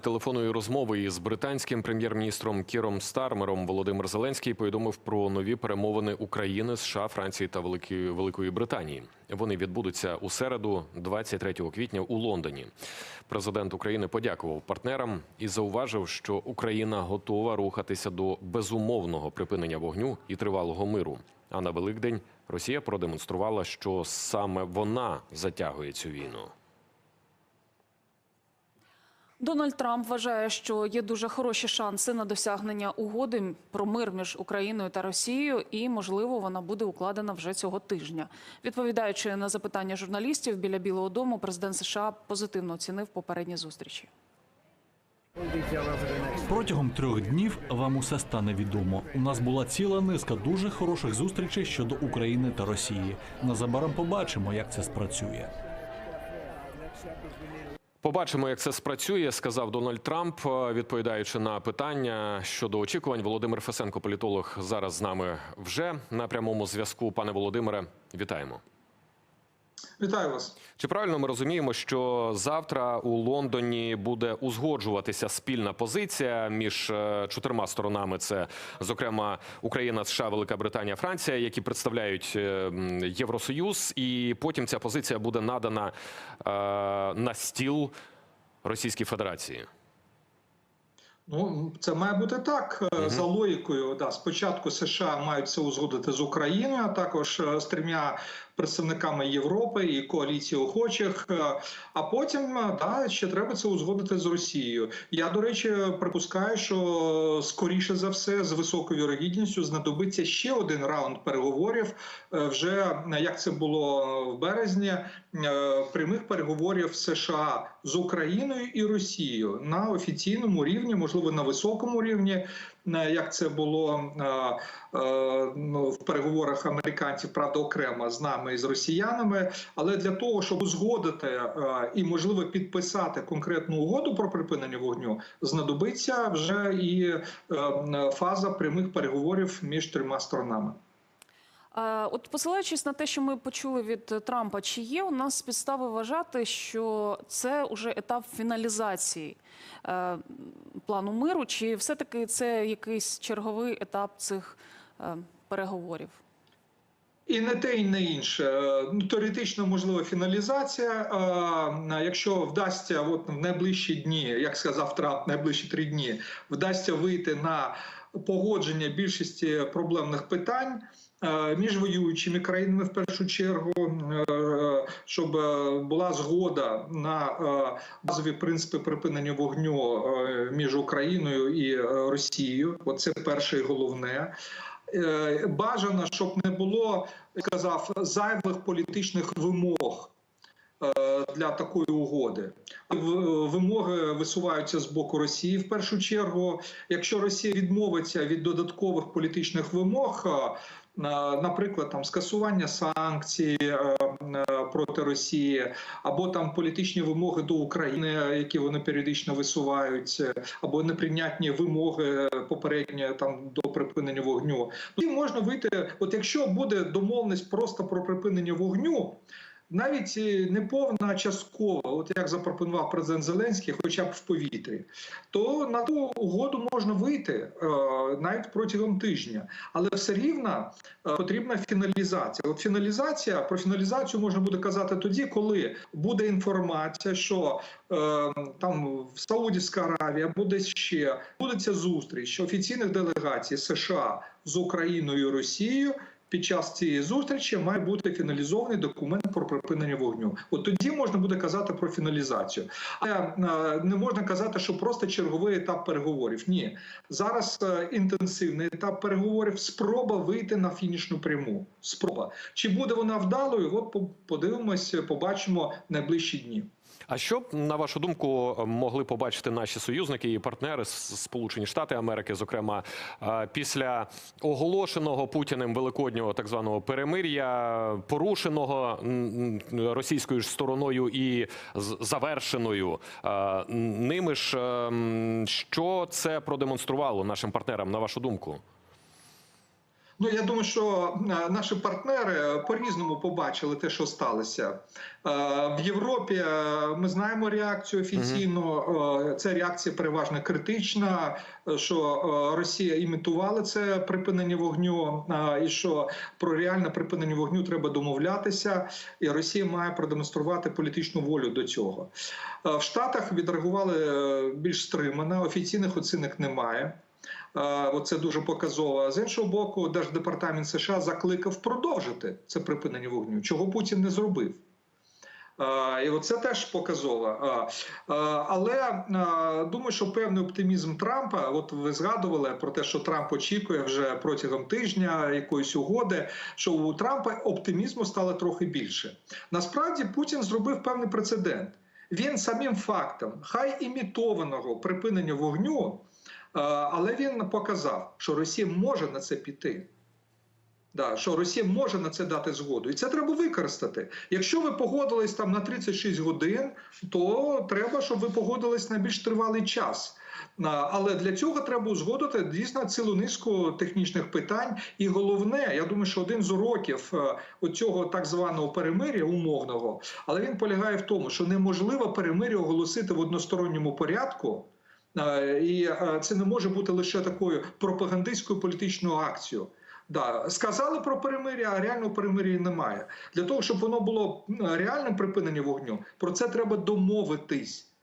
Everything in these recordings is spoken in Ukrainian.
Телефонної розмови із британським прем'єр-міністром Кіром Стармером Володимир Зеленський повідомив про нові перемовини України, США, Франції та Великої Великої Британії. Вони відбудуться у середу, 23 квітня, у Лондоні. Президент України подякував партнерам і зауважив, що Україна готова рухатися до безумовного припинення вогню і тривалого миру. А на Великдень Росія продемонструвала, що саме вона затягує цю війну. Дональд Трамп вважає, що є дуже хороші шанси на досягнення угоди про мир між Україною та Росією, і можливо вона буде укладена вже цього тижня. Відповідаючи на запитання журналістів біля Білого Дому, президент США позитивно оцінив попередні зустрічі. Протягом трьох днів вам усе стане відомо. У нас була ціла низка дуже хороших зустрічей щодо України та Росії. Незабаром побачимо, як це спрацює. Побачимо, як це спрацює, сказав Дональд Трамп, е, відповідаючи на питання щодо очікувань. Володимир Фесенко, політолог, зараз з нами вже на прямому зв'язку. Пане Володимире, вітаємо. Вітаю вас. Чи правильно ми розуміємо, що завтра у Лондоні буде узгоджуватися спільна позиція між е, чотирма сторонами? Це зокрема Україна, США, Велика Британія, Франція, які представляють е, Євросоюз, і потім ця позиція буде надана е, на стіл Російській Федерації. Ну це має бути так е, за логікою. Да, спочатку США мають це узгодити з Україною, а також з трьома представниками Європи і коаліції охочих. е, А потім е, да, ще треба це узгодити з Росією. Я до речі припускаю, що скоріше за все з високою вірогідністю знадобиться ще один раунд переговорів. е, Вже е, як це було в березні, е, прямих переговорів США з Україною і Росією на офіційному рівні, можливо, на високому рівні, е, як це було е, е, ну, в переговорах американців, правда, окремо з нами і з росіянами. Але для того, щоб узгодити е, і можливо підписати конкретну угоду про припинення вогню, знадобиться вже і е, фаза прямих переговорів між трьома сторонами. Е, От посилаючись на те, що ми почули від Трампа, чи є у нас підстави вважати, що це вже етап фіналізації плану миру, чи все-таки це якийсь черговий етап цих переговорів? І не те, і не інше. Ну, теоретично можлива фіналізація. Якщо вдасться, от в найближчі дні, як сказав Трамп, найближчі три дні, вдасться вийти на погодження більшості проблемних питань. Між воюючими країнами в першу чергу, щоб була згода на базові принципи припинення вогню між Україною і Росією. Оце перше і головне. Е, Бажано, щоб не було, сказав, зайвих політичних вимог е, для такої угоди. Вимоги висуваються з боку Росії в першу чергу. Якщо Росія відмовиться від додаткових політичних вимог, е, наприклад, там скасування санкцій е, е, проти Росії, або там політичні вимоги до України, які вони періодично висувають, е, або неприйнятні вимоги попередньо там до припинення вогню. Тоді можна вийти. От якщо буде домовленість просто про припинення вогню. Навіть е, не повна, а часткова, от як запропонував президент Зеленський, хоча б в повітрі, то на ту угоду можна вийти е, навіть протягом тижня, але все рівно е, потрібна фіналізація. От фіналізація про фіналізацію можна буде казати тоді, коли буде інформація, що там в Саудівська Аравія буде ще буде ця зустріч офіційних делегацій США з Україною і Росією. Під час цієї зустрічі має бути фіналізований документ про припинення вогню. От тоді можна буде казати про фіналізацію, але е, не можна казати, що просто черговий етап переговорів. Ні, зараз е, інтенсивний етап переговорів. Спроба вийти на фінішну пряму. Спроба чи буде вона вдалою? От подивимося, побачимо найближчі дні. А що на вашу думку могли побачити наші союзники і партнери Сполучені Штати Америки, зокрема після оголошеного Путіним великоднього так званого перемир'я, порушеного російською ж стороною і завершеною ними ж, е, що це продемонструвало нашим партнерам, на вашу думку? Ну я думаю, що е, наші партнери по-різному побачили те, що сталося Е, в Європі. е, Ми знаємо реакцію офіційно. Е, Ця реакція переважно критична. е, Що е, Росія імітувала це припинення вогню, е, і що про реальне припинення вогню треба домовлятися, і Росія має продемонструвати політичну волю до цього. Е, В Штатах відреагували е, більш стримано, офіційних оцінок немає. Оце дуже показово. А З іншого боку, Держдепартамент США закликав продовжити це припинення вогню, чого Путін не зробив. І оце теж показово. Але думаю, що певний оптимізм Трампа, от ви згадували про те, що Трамп очікує вже протягом тижня якоїсь угоди, що у Трампа оптимізму стало трохи більше. Насправді Путін зробив певний прецедент. Він самим фактом, хай імітованого припинення вогню, але він показав, що Росія може на це піти. Да, що Росія може на це дати згоду, і це треба використати. Якщо ви погодились там на 36 годин, то треба, щоб ви погодились на більш тривалий час. Але для цього треба узгодити дійсно цілу низку технічних питань. І головне, я думаю, що один з уроків е, оцього так званого перемиря умовного, але він полягає в тому, що неможливо перемиря оголосити в односторонньому порядку. Е, І е, це не може бути лише такою пропагандистською політичною акцією. Да, сказали про перемир'я, а реального перемир'я немає. Для того, щоб воно було реальним припиненням вогню, про це треба домовитись.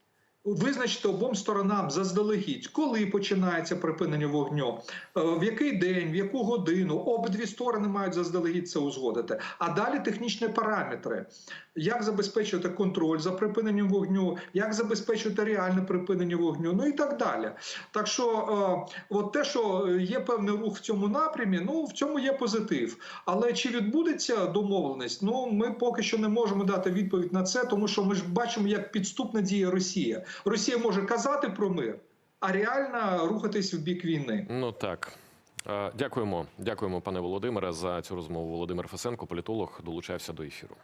Визначити обом сторонам заздалегідь, коли починається припинення вогню, е, в який день, в яку годину. Обидві сторони мають заздалегідь це узгодити. А далі технічні параметри: як забезпечувати контроль за припиненням вогню, як забезпечувати реальне припинення вогню, ну і так далі. Так що, е, от те, що є певний рух в цьому напрямі, ну в цьому є позитив. Але чи відбудеться домовленість? Ну ми поки що не можемо дати відповідь на це, тому що ми ж бачимо, як підступна діє Росія. Росія може казати про мир, а реально рухатись в бік війни. Ну так. Дякуємо, дякуємо, пане Володимире, за цю розмову. Володимир Фесенко, політолог, долучався до ефіру.